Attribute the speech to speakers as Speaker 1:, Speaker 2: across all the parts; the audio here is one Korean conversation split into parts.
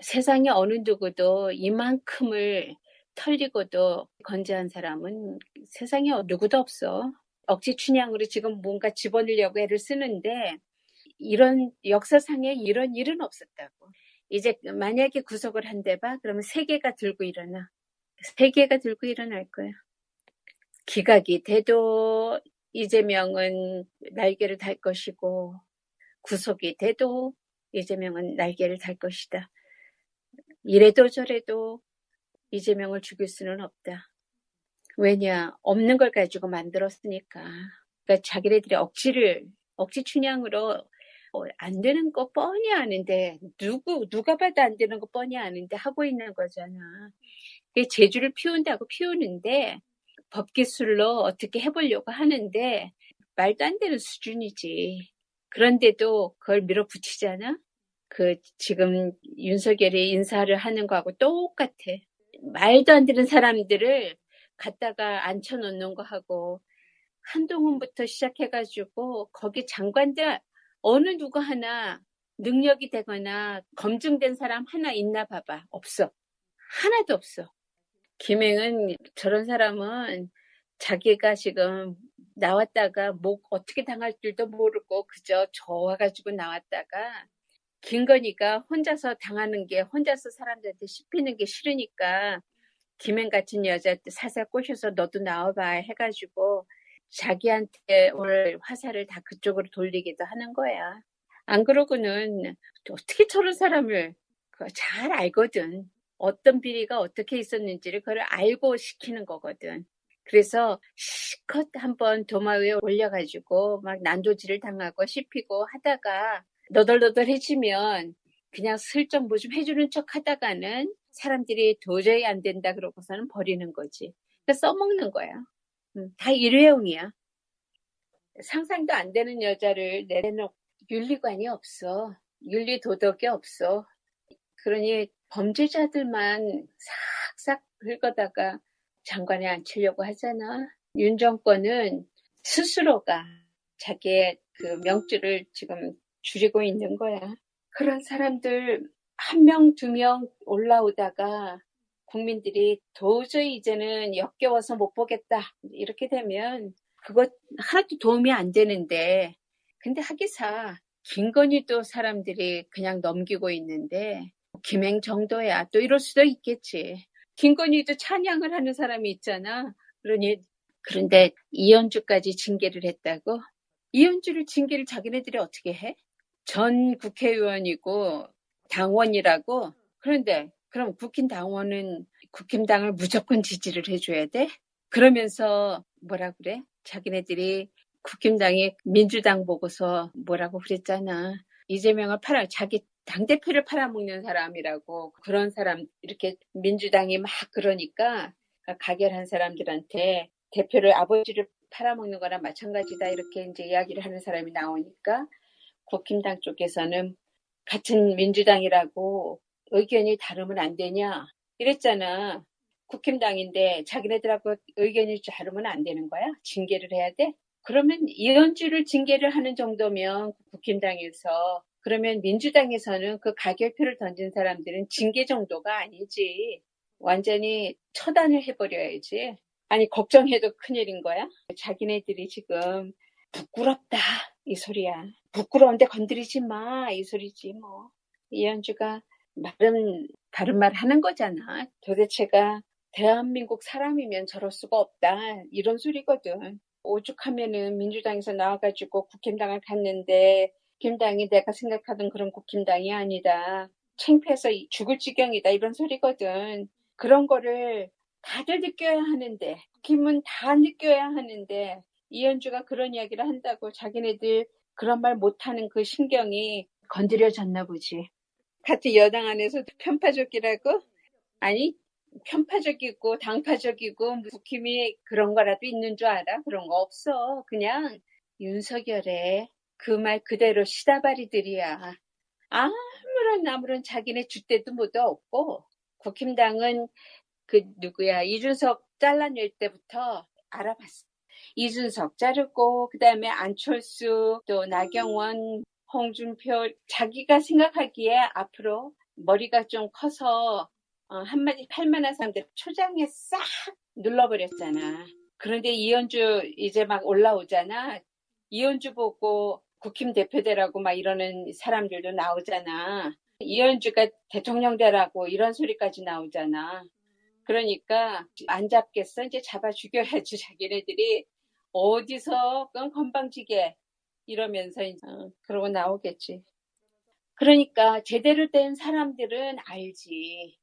Speaker 1: 세상에 어느 누구도 이만큼을 털리고도 건재한 사람은 세상에 누구도 없어. 억지 춘향으로 지금 뭔가 집어넣으려고 애를 쓰는데 이런 역사상에 이런 일은 없었다고. 이제 만약에 구속을 한대 봐, 그러면 세 개가 들고 일어나. 세 개가 들고 일어날 거야. 기각이 돼도 이재명은 날개를 달 것이고 구속이 돼도 이재명은 날개를 달 것이다. 이래도 저래도 이재명을 죽일 수는 없다. 왜냐? 없는 걸 가지고 만들었으니까. 그러니까 자기네들이 억지를, 억지 춘향으로 어, 안 되는 거 뻔히 아는데, 누구, 누가 봐도 안 되는 거 뻔히 아는데 하고 있는 거잖아. 제주를 피운다고 피우는데, 법기술로 어떻게 해보려고 하는데, 말도 안 되는 수준이지. 그런데도 그걸 밀어붙이잖아? 그, 지금 윤석열이 인사를 하는 거하고 똑같아. 말도 안 되는 사람들을 갖다가 앉혀놓는 거 하고 한동훈부터 시작해가지고 거기 장관들 어느 누구 하나 능력이 되거나 검증된 사람 하나 있나 봐봐. 없어. 하나도 없어. 김행은 저런 사람은 자기가 지금 나왔다가 뭐 어떻게 당할 줄도 모르고 그저 저와 가지고 나왔다가 김건희가 혼자서 당하는 게 혼자서 사람들한테 씹히는 게 싫으니까 김행 같은 여자 살살 꼬셔서 너도 나와봐 해가지고 자기한테 오늘 화살을 다 그쪽으로 돌리기도 하는 거야. 안 그러고는 어떻게 저런 사람을 잘 알거든. 어떤 비리가 어떻게 있었는지를 그걸 알고 시키는 거거든. 그래서 시컷 한번 도마 위에 올려가지고 막 난도질을 당하고 씹히고 하다가 너덜너덜해지면 그냥 슬쩍 뭐 좀 해주는 척 하다가는 사람들이 도저히 안 된다 그러고서는 버리는 거지. 그러니까 써먹는 거야. 음, 다 일회용이야. 상상도 안 되는 여자를 내놓고 윤리관이 없어. 윤리 도덕이 없어. 그러니 범죄자들만 싹싹 긁어다가 장관에 앉히려고 하잖아. 윤 정권은 스스로가 자기의 그 명주를 지금 줄이고 있는 거야. 그런 사람들 한 명, 두 명 올라오다가 국민들이 도저히 이제는 역겨워서 못 보겠다. 이렇게 되면 그것 하나도 도움이 안 되는데 근데 하기사 김건희도 사람들이 그냥 넘기고 있는데 김행 정도야 또 이럴 수도 있겠지. 김건희도 찬양을 하는 사람이 있잖아. 그러니 그런데 이현주까지 징계를 했다고? 이현주를 징계를 자기네들이 어떻게 해? 전 국회의원이고 당원이라고? 그런데 그럼 국힘 당원은 국힘당을 무조건 지지를 해줘야 돼? 그러면서 뭐라 그래? 자기네들이 국힘당이 민주당 보고서 뭐라고 그랬잖아. 이재명을 팔아, 자기 당 대표를 팔아먹는 사람이라고 그런 사람, 이렇게 민주당이 막 그러니까 가결한 사람들한테 대표를 아버지를 팔아먹는 거랑 마찬가지다 이렇게 이제 이야기를 하는 사람이 나오니까 국힘당 쪽에서는 같은 민주당이라고 의견이 다르면 안 되냐 이랬잖아. 국힘당인데 자기네들하고 의견이 다르면 안 되는 거야? 징계를 해야 돼? 그러면 이현주를 징계를 하는 정도면 국힘당에서 그러면 민주당에서는 그 가결표를 던진 사람들은 징계 정도가 아니지. 완전히 처단을 해버려야지. 아니 걱정해도 큰일인 거야? 자기네들이 지금 부끄럽다 이 소리야. 부끄러운데 건드리지 마 이 소리지 뭐. 이현주가 말은 다른 말 하는 거잖아. 도대체가 대한민국 사람이면 저럴 수가 없다. 이런 소리거든. 오죽하면은 민주당에서 나와가지고 국힘당을 갔는데 국힘당이 내가 생각하던 그런 국힘당이 아니다. 챙피해서 죽을 지경이다. 이런 소리거든. 그런 거를 다들 느껴야 하는데 국힘은 다 느껴야 하는데 이현주가 그런 이야기를 한다고 자기네들 그런 말 못하는 그 신경이 건드려졌나 보지. 같은 여당 안에서도 편파적이라고? 아니 편파적이고 당파적이고 국힘이 그런 거라도 있는 줄 알아? 그런 거 없어. 그냥 윤석열의 그 말 그대로 시다바리들이야. 아무런 아무런 자기네 주대도 못 없고 국힘당은 그 누구야 이준석 잘라낼 때부터 알아봤어. 이준석 자르고 그다음에 안철수 또 나경원 홍준표 자기가 생각하기에 앞으로 머리가 좀 커서 어, 한마디 팔만한 사람들 초장에 싹 눌러버렸잖아. 그런데 이현주 이제 막 올라오잖아. 이현주 보고 국힘 대표되라고 막 이러는 사람들도 나오잖아. 이현주가 대통령 되라고 이런 소리까지 나오잖아. 그러니까 안 잡겠어? 이제 잡아 죽여야지 자기네들이 어디서 그건 건방지게 이러면서 이제, 어, 그러고 나오겠지. 그러니까 제대로 된 사람들은 알지.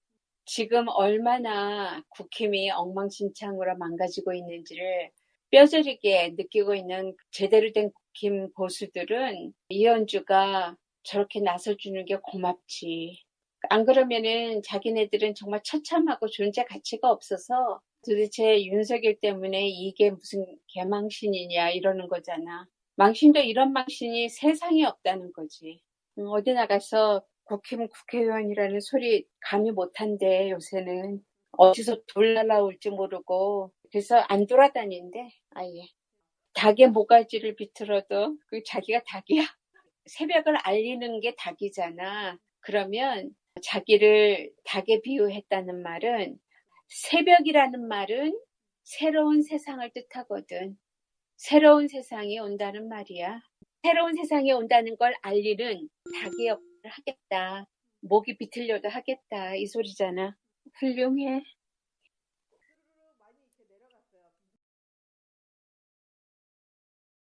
Speaker 1: 지금 얼마나 국힘이 엉망진창으로 망가지고 있는지를 뼈저리게 느끼고 있는 제대로 된 국힘 보수들은 이현주가 저렇게 나서주는 게 고맙지. 안 그러면은 자기네들은 정말 처참하고 존재 가치가 없어서 도대체 윤석열 때문에 이게 무슨 개망신이냐 이러는 거잖아. 망신도 이런 망신이 세상에 없다는 거지. 음, 어디 나가서 국힘 국회의원이라는 소리 감히 못한대 요새는. 어디서 돌 날라올지 모르고. 그래서 안 돌아다닌대 아예. 닭의 모가지를 비틀어도 그 자기가 닭이야. 새벽을 알리는 게 닭이잖아. 그러면 자기를 닭에 비유했다는 말은 새벽이라는 말은 새로운 세상을 뜻하거든 새로운 세상이 온다는 말이야 새로운 세상이 온다는 걸 알리는 닭의 역할을 하겠다. 목이 비틀려도 하겠다. 이 소리잖아. 훌륭해.